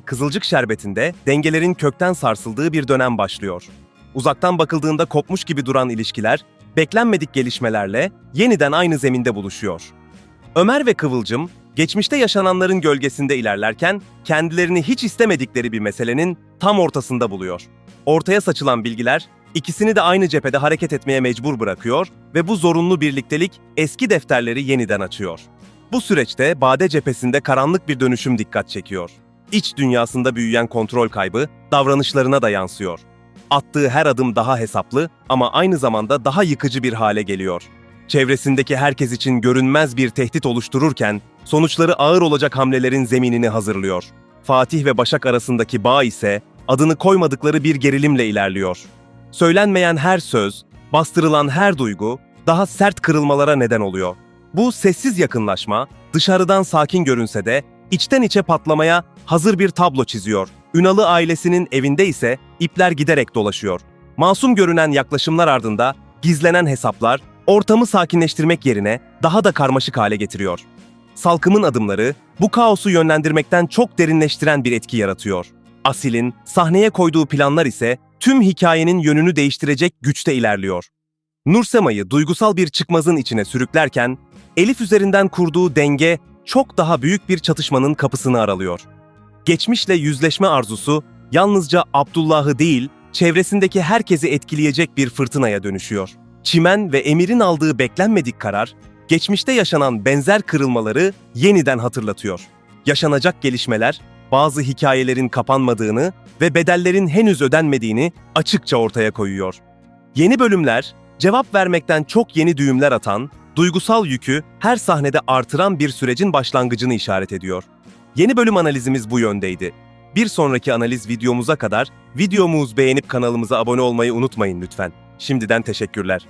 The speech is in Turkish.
Kızılcık Şerbeti'nde dengelerin kökten sarsıldığı bir dönem başlıyor. Uzaktan bakıldığında kopmuş gibi duran ilişkiler, beklenmedik gelişmelerle yeniden aynı zeminde buluşuyor. Ömer ve Kıvılcım, geçmişte yaşananların gölgesinde ilerlerken kendilerini hiç istemedikleri bir meselenin tam ortasında buluyor. Ortaya saçılan bilgiler ikisini de aynı cephede hareket etmeye mecbur bırakıyor ve bu zorunlu birliktelik eski defterleri yeniden açıyor. Bu süreçte Bade cephesinde karanlık bir dönüşüm dikkat çekiyor. İç dünyasında büyüyen kontrol kaybı davranışlarına da yansıyor. Attığı her adım daha hesaplı ama aynı zamanda daha yıkıcı bir hale geliyor. Çevresindeki herkes için görünmez bir tehdit oluştururken sonuçları ağır olacak hamlelerin zeminini hazırlıyor. Fatih ve Başak arasındaki bağ ise adını koymadıkları bir gerilimle ilerliyor. Söylenmeyen her söz, bastırılan her duygu daha sert kırılmalara neden oluyor. Bu sessiz yakınlaşma dışarıdan sakin görünse de içten içe patlamaya hazır bir tablo çiziyor. Ünalı ailesinin evinde ise ipler giderek dolaşıyor. Masum görünen yaklaşımlar ardında gizlenen hesaplar ortamı sakinleştirmek yerine daha da karmaşık hale getiriyor. Salkım'ın adımları bu kaosu yönlendirmekten çok derinleştiren bir etki yaratıyor. Asil'in sahneye koyduğu planlar ise tüm hikayenin yönünü değiştirecek güçte ilerliyor. Nursema'yı duygusal bir çıkmazın içine sürüklerken, Elif üzerinden kurduğu denge çok daha büyük bir çatışmanın kapısını aralıyor. Geçmişle yüzleşme arzusu yalnızca Abdullah'ı değil, çevresindeki herkesi etkileyecek bir fırtınaya dönüşüyor. Çimen ve Emir'in aldığı beklenmedik karar, geçmişte yaşanan benzer kırılmaları yeniden hatırlatıyor. Yaşanacak gelişmeler, bazı hikayelerin kapanmadığını ve bedellerin henüz ödenmediğini açıkça ortaya koyuyor. Yeni bölümler, cevap vermekten çok yeni düğümler atan, duygusal yükü her sahnede artıran bir sürecin başlangıcını işaret ediyor. Yeni bölüm analizimiz bu yöndeydi. Bir sonraki analiz videomuza kadar videomuzu beğenip kanalımıza abone olmayı unutmayın lütfen. Şimdiden teşekkürler.